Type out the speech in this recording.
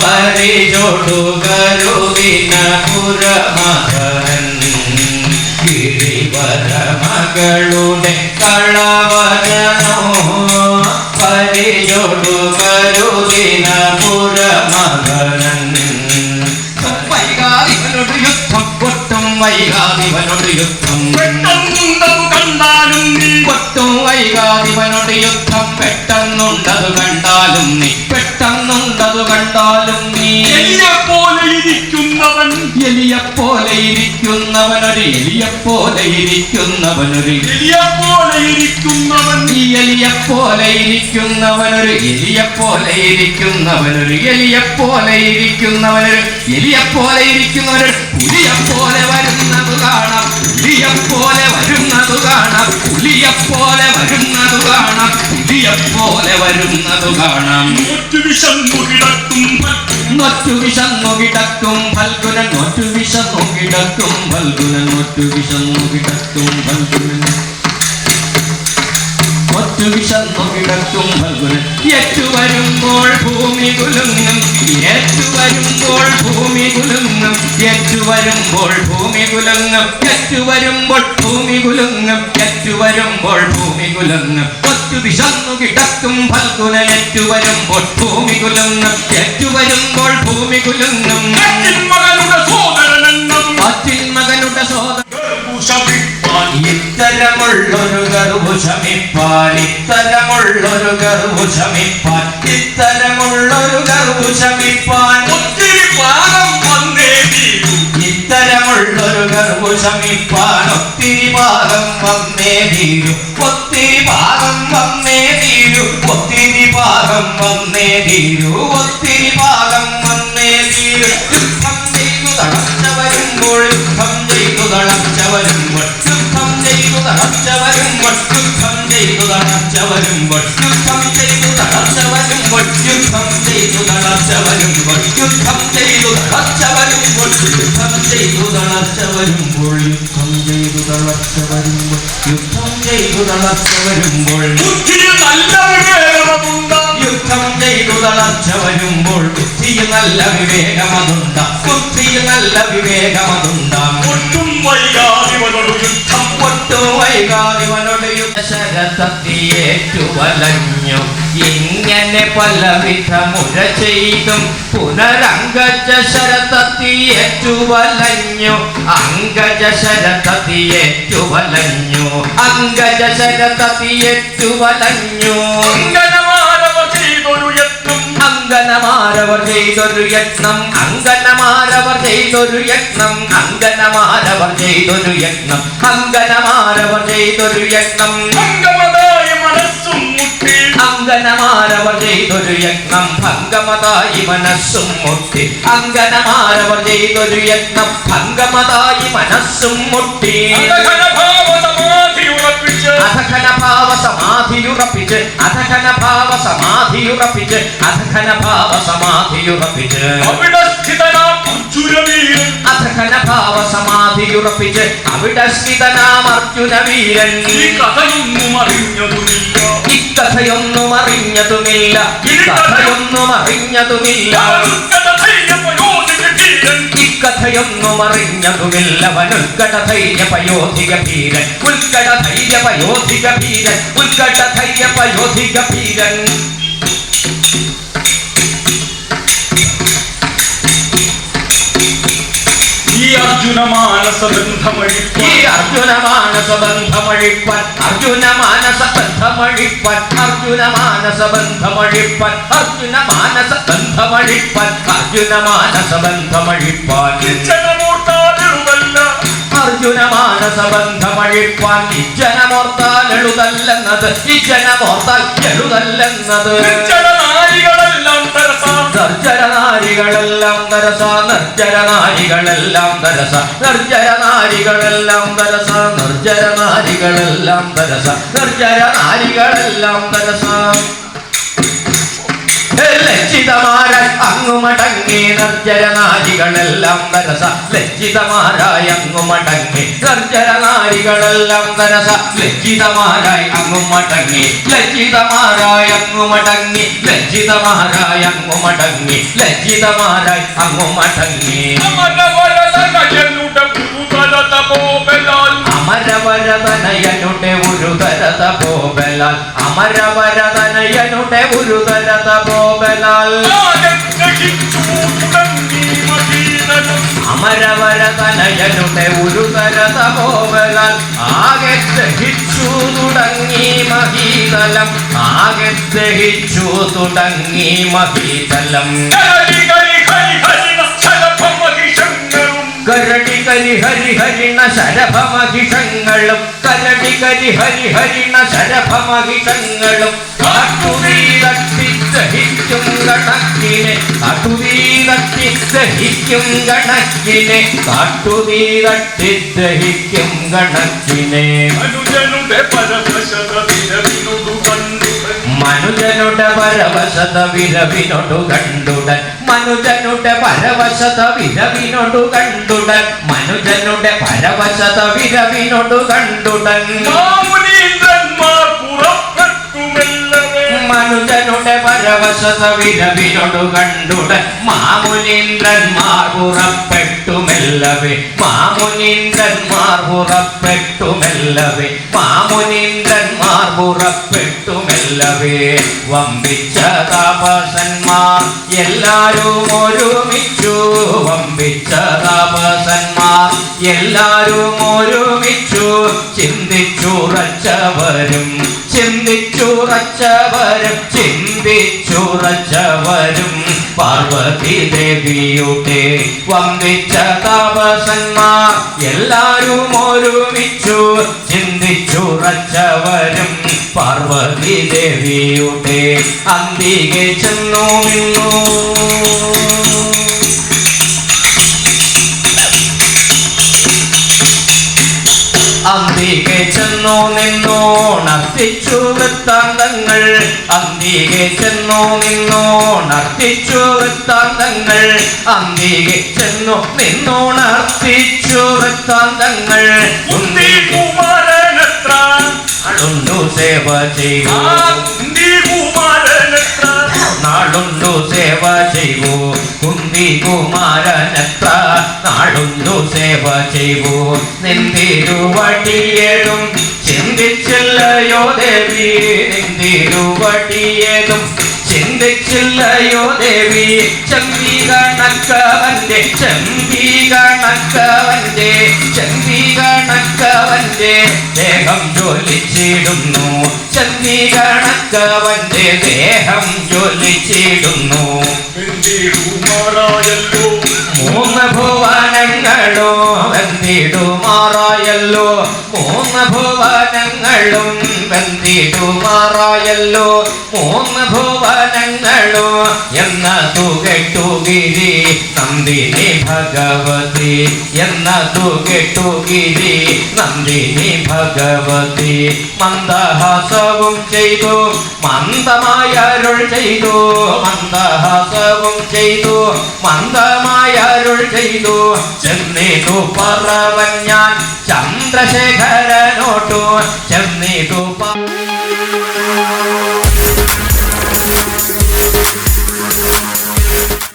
പരിചോടു കരുവിന പുരമകൻ ഗിരിവര മകളുടെ കളവനോ പരിചോടു കരുവിന പുരമകനൻ വൈകാരിവനോട് യുദ്ധം. പൊട്ടും വൈകാരിവനോട് യുദ്ധം വൈകാതിവനോട് യുദ്ധം പെട്ടെന്നുണ്ടതു കണ്ടാലും നീ. പെട്ടെന്നുണ്ടതു കണ്ടാലും നീ. എലിയെ പോലെ ഇരിക്കുന്നവൻ. എലിയെപ്പോലെ ഇരിക്കുന്നവനൊരു എലിയെപ്പോലെ ഇരിക്കുന്നവനൊരു എലിയെ പോലെ ഇരിക്കുന്നവൻ. ഈ എലിയെപ്പോലെ ഇരിക്കുന്നവനൊരു എലിയെപ്പോലെ ഇരിക്കുന്നവനൊരു എലിയെപ്പോലെ ഇരിക്കുന്നവനൊരു എലിയെപ്പോലെ ഇരിക്കുന്നവനൊരു പുലിയെപ്പോലെ വരുന്നത് കാണാം. പുലിയെപ്പോലെ വരുന്നത് കാണാം. പുലിയെപ്പോലെ വരുന്നത് കാണാം. പുലിയെപ്പോലെ വരുന്നത് കാണാം. നോറ്റു വിശന്നു കിടക്കും നൊറ്റു വിശന്നു കിടക്കും ഫൽഗുനൻ നൊറ്റു വിശന്നു കിടക്കും ഫൽഗുനൻ നൊറ്റു വിശന്നു കിടക്കും ഫൽഗുനൻ ഒറ്റു വിശന്നു കിടക്കും ഫൽഗുനൻ ഏറ്റു വരുമ്പോൾ ഭൂമി കുലുങ്ങും. ഏറ്റു വരുമ്പോൾ ഭൂമി കുലുങ്ങും. ഏറ്റു വരുമ്പോൾ ഭൂമി കുലുങ്ങും. ഏറ്റു വരുമ്പോൾ ഭൂമി കുലുങ്ങും. ഏറ്റു വരുമ്പോൾ ഭൂമി കുലുങ്ങും. ഒറ്റു വിശന്നു കിടക്കും ഫൽഗുനൻ. ഏറ്റു വരുമ്പോൾ ഭൂമി കുലുങ്ങും. ഏറ്റു വരുമ്പോൾ ഭൂമി കുലുങ്ങും. അച്ഛൻ മകനുടെ സോദരനെന്നും അച്ഛൻ മകനുടെ സോദരൻ ഇത്തരമുള്ളൊരു ഗർഭുഷമിപ്പാൻ ഇത്തരമുള്ളൊരു ഗർഭുഷമിപ്പാൻ ഇത്തരമുള്ളൊരു ഗർഭുഷമിപ്പാൻ ഒത്തിരി പാകം വന്നേ തീരൂ ഇത്തരമുള്ളൊരു ഗർഭുഷമിപ്പാൻ ഒത്തിരി ഭാഗം വന്നേ തീരു ഒത്തിരി ഭാഗം വന്നേ തീരു ഒത്തിരി ഭാഗം വന്നേ തീരു ഒത്തിരി ഭാഗം വന്നേ തീരു യുദ്ധം ചെയ്തു തളർച്ച വരുമ്പോൾ യുദ്ധം ചെയ്തു തളർച്ച വരുമ്പോൾ ചെയ്തു തളർച്ചവരും വട്യുദ്ധം ചെയ്തു തളർച്ചവരും വട്യുദ്ധം ചെയ്തു തളർച്ചവരും വട്യുദ്ധം ചെയ്തു തളർച്ചവരും വട്യുദ്ധം ചെയ്തു തളർച്ചവരും വട്യുദ്ധം ചെയ്തു തളർച്ചവരുമ്പോൾ യുദ്ധം ചെയ്തു തളർച്ചവരും യുദ്ധം ചെയ്തു തളർച്ചവരുമ്പോൾ യുദ്ധം ചെയ്തു തളർച്ച വരുമ്പോൾ ബുദ്ധിയിൽ നല്ല വിവേകമതുണ്ട. ബുദ്ധിയിൽ നല്ല വിവേകമതുണ്ട. ഒട്ടു വൈകാതിവനോട് ശരതത്തിയേറ്റു വലഞ്ഞു ഇങ്ങനെ പലവിധ മുര ചെയ്തും പുനരംഗജ ശരതത്തിയേറ്റു വലഞ്ഞു അങ്കജ ശരതത്തിയേറ്റു വലഞ്ഞു അങ്കജ ശരതത്തിയേറ്റു വലഞ്ഞു യത്നം അങ്കനമാരവർ ചെയ്തൊരു യത്നം. അങ്കനമാരവർ ചെയ്തൊരു യത്നം. അങ്കനമാരവർ ചെയ്തൊരു യത്നം. അങ്കനമാരവർ ചെയ്തൊരു യത്നം. അങ്കനമാരവർ ചെയ്തൊരു യജ്ഞം ഭംഗമതായി മനസ്സും മുട്ടി. അങ്കനമാരവർ ചെയ്തൊരു യജ്ഞം ഭംഗമതായി മനസ്സും മുട്ടി. അധഘന ഭാവ സമാധിയുറപ്പിച്ച് അധഘന ഭാവ സമാധിയുറപ്പിച്ച് അധഘന ഭാവ സമാധിയുറപ്പിച്ച് അവിടെ സ്ഥിതനാം അർജുനവീരൻ അധഘന ഭാവ സമാധിയുറപ്പിച്ച് അവിടെ സ്ഥിതനാം അർജുന വീരൻ ഈ കഥയൊന്നും അറിഞ്ഞതുമില്ല അറിഞ്ഞതുമില്ല. ഇക്കഥയൊന്നും അറിഞ്ഞതുമില്ല കഥയൊന്നും അറിഞ്ഞതുമില്ലവനുൽക്കടധൈര്യ പയോധിക പയോധിക പയോധിക ഈ അർജുന മാനസ അർജുന മാനസ ബന്ധമഴിപ്പൻ അർജുന മാനസ ബന്ധമഴിപ്പൻ അർജുന മാനസ ബന്ധമഴിപ്പൻ അർജുന മാനസ ബന്ധമഴിപ്പൻ അർജുന മാനസ ബന്ധമഴിപ്പാൻ അർജുന മാനസ ബന്ധമഴിപ്പാൻ ഇജ്ജനമോർത്താൽ എഴുതല്ലെന്നത്. ഇജ്ജനമോർത്താൽ എഴുതല്ലെന്നത് നർജരനാരികളെല്ലാം നരസ നർജരനാരികളെല്ലാം നരസ. നർജരനാരികളെല്ലാം നരസ നർജരനാരികളെല്ലാം നരസ. നർജരനാരികളെല്ലാം നരസ. ലജ്ജിതമാരായി അങ്ങുമടങ്ങി നർജരനാരികളെല്ലാം വരസ. ലജ്ജിതമാരായി അങ്ങുമടങ്ങി നർജരനാരികളെല്ലാം വരസ. ലജ്ജിതമാരായി അങ്ങുമടങ്ങി ലജ്ജിതമാരായി അങ്ങുമടങ്ങി ലജ്ജിതമാരായി അങ്ങുമടങ്ങി ലജ്ജിതമാരായി അങ്ങു മടങ്ങി. പോകലാൽ അമരവരതനയനുടെ ഒരു തരത പോകലാൽ അമരവരതനയനുടെ ഒരു തരത പോകലാൽ അമരവരതനയനുടെ ഒരു തരത പോകലാൽ ആകെ ദഹിച്ചു തുടങ്ങി മഹീതലം. ആകെ ദഹിച്ചു തുടങ്ങി മഹീതലം. കരടി കരി ഹരി ഹരിണ ശരഭമഹിഷങ്ങളും കരടി കരി ഹരി ഹരിണ ശരഭമഹിഷങ്ങളും കാട്ടുതീ തട്ടി ദഹിക്കും കണക്കിനെ കാട്ടുതീ തട്ടി ദഹിക്കും കണക്കിനെ കാട്ടുതീ തട്ടി കണക്കിനെ. അനുജനുടെ പരമശത വിരവിനോടു കണ്ടു മനുജനുടെ പരവശത വിരവിനോടു കണ്ടുടൻ. മനുജനുടെ പരവശത വിരവിനോടു കണ്ടുടൻ മനുജനുടെ പരവശത വിരവിനോടു കണ്ടുടൻ മനുജനുടെ പരവശത വിരവിനോടു കണ്ടുടൻ മാമുനീന്ദ്രന്മാർ പുറപ്പെട്ടുമെല്ലവേ മാമുനീന്ദ്രന്മാർ പുറപ്പെട്ടുമെല്ലവേ. മാമുനീന്ദ്രന്മാർ പുറപ്പെട്ടുമെല്ലവേ. വമ്പിച്ച താപസന്മാർ എല്ലാരും ഒരുമിച്ചു. വമ്പിച്ച താപസന്മാർ എല്ലാരും ഒരുമിച്ചു. ചിന്തിച്ചുറച്ചവരും ചിന്തിച്ചുറച്ചവരും ചിന്തിച്ചുറച്ചവരും പാർവതി ദേവിയുടെ വമ്പിച്ച താപസന്മാർ എല്ലാരും ഒരുമിച്ചു ചിന്തിച്ചുറച്ചവരും പാർവതി ദേവിയുടെ അന്തികെ ചെന്നു നിന്നു. അന്തികെ ചെന്നു നിന്നു നർത്തിച്ചു വൃത്താന്തങ്ങൾ. അന്തികെ ചെന്നു നിന്നു നർത്തിച്ചു വൃത്താന്തങ്ങൾ. അന്തികെ ചെന്നു നിന്നു നർത്തിച്ചു വൃത്താന്തങ്ങൾ. നാളുണ്ടു സേവ ചെയ്യൂ. നാളുണ്ടു സേവ ചെയ്യൂ. കുന്തി കുമാരനത്ര നാളുണ്ടു സേവ ചെയ്യൂ നിന്തിരുവടിയേതും ചിന്തിച്ചില്ലയോ ദേവി നിന്തിരുവടിയേതും ചിന്തിച്ചില്ലയോ ദേവി? ചമ്പി കണക്കവന്റെ ചമ്പി കണക്കവന്റെ ചമ്പി കണക്കവന്റെ ദേഹം ജോലിച്ചിടുന്നു ചമ്പി കണക്കവന്റെ ദേഹം ജോലിച്ചിടുന്നു മൂന്ന് ഭുവനങ്ങളോ വെന്തിടുമാറായല്ലോ. മൂന്ന് ഭുവനങ്ങളും വെന്തിടുമാറായല്ലോ. മൂന്ന് ഭുവനങ്ങളോ എന്നതു തുകെട്ടുകിരി നന്ദിനി ഭഗവതി. എന്ന തുകെട്ടുകിരി നന്ദിനി ഭഗവതി. മന്ദഹാസവും ചെയ്തു മന്ദമായ അരുൾ ചെയ്തു. മന്ദഹാസവും ചെയ്തു മന്ദമായ അരുൾ ചെയ്തു. ചെന്നിതു പറവൻ ഞാൻ ചന്ദ്രശേഖരനോട്ടു. ചെന്നിതു പ